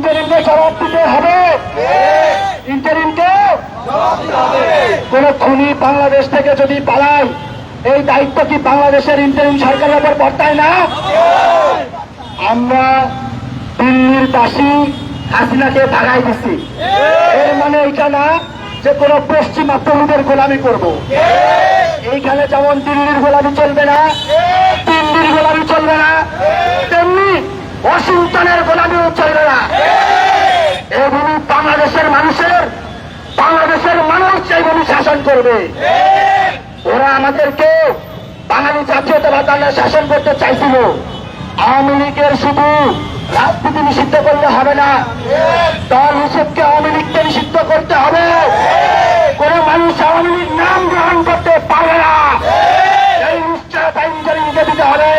ইন্টারিমকে জবাব দিতে হবে। ইন্টারিমকে কোন খুনি বাংলাদেশ থেকে যদি পালায়, এই দায়িত্ব কি বাংলাদেশের ইন্টারিম সরকারের উপর বর্তায় না? আমরা দিল্লির দাসী হাসিনাকে ভাগাই দিচ্ছি এর মানে এটা না যে কোন পশ্চিমা তরুণের গোলামি করব। এইখানে যেমন দিল্লির গোলামি চলবে না, দিল্লির গোলামি চলবে না, তেমনি ওয়াশিংটনের গোলামিও চলবে না এগুলি বাংলাদেশের মানুষের বাংলাদেশের মানুষ এইভাবে শাসন করবে। ওরা আমাদেরকে বাঙালি জাতীয়তাবাদ দলের শাসন করতে চাইছিল। আওয়ামী লীগের শুধু রাজনীতি নিষিদ্ধ করলে হবে না। দল হিসেবকে আওয়ামী লীগকে নিষিদ্ধ করতে হবে। কোন মানুষ আওয়ামী লীগ নাম গ্রহণ করতে পারবে না। এই নিশ্চয়তা দিতে হবে।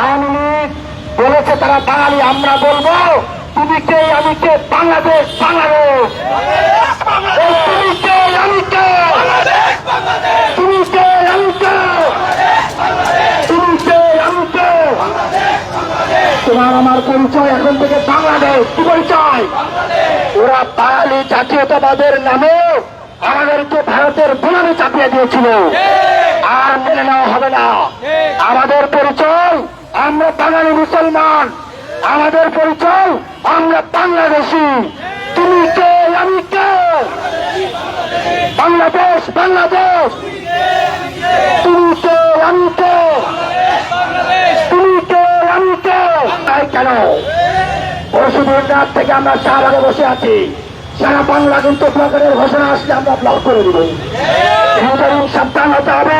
আওয়ামী লীগ বলেছে তারা বাঙালি, আমরা বলব, তুমি কে, আমি কে, বাংলাদেশ বাংলাদেশ এই তুমি কে আমি কে তুমি কে আমি কে তুমি কে আমি কে তোমার আমার পরিচয় এখন থেকে বাংলাদেশ কি পরিচয়? ওরা বাঙালি জাতীয়তাবাদের নামে আমাদেরকে ভারতের গোলামে চাপিয়ে দিয়েছিল। আর মেনে নেওয়া হবে না। আমাদের পরিচয় আমরা বাঙালি মুসলমান। আমাদের পরিচয় আমরা বাংলাদেশি। তুমি কে আমি কে? বাংলাদেশ বাংলাদেশ তুমি কে আমি কে তুমি কে আমি কে তাই কেন রাত থেকে আমরা শাহবাগে বসে আছি। সারা বাংলা কিন্তু প্রকারের ঘোষণা আসলে আমরা ব্লক করে দিব। সাবধান হতে হবে।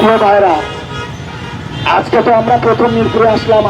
ভাইরা আজকে তো আমরা প্রথম মিরপুরে আসলাম।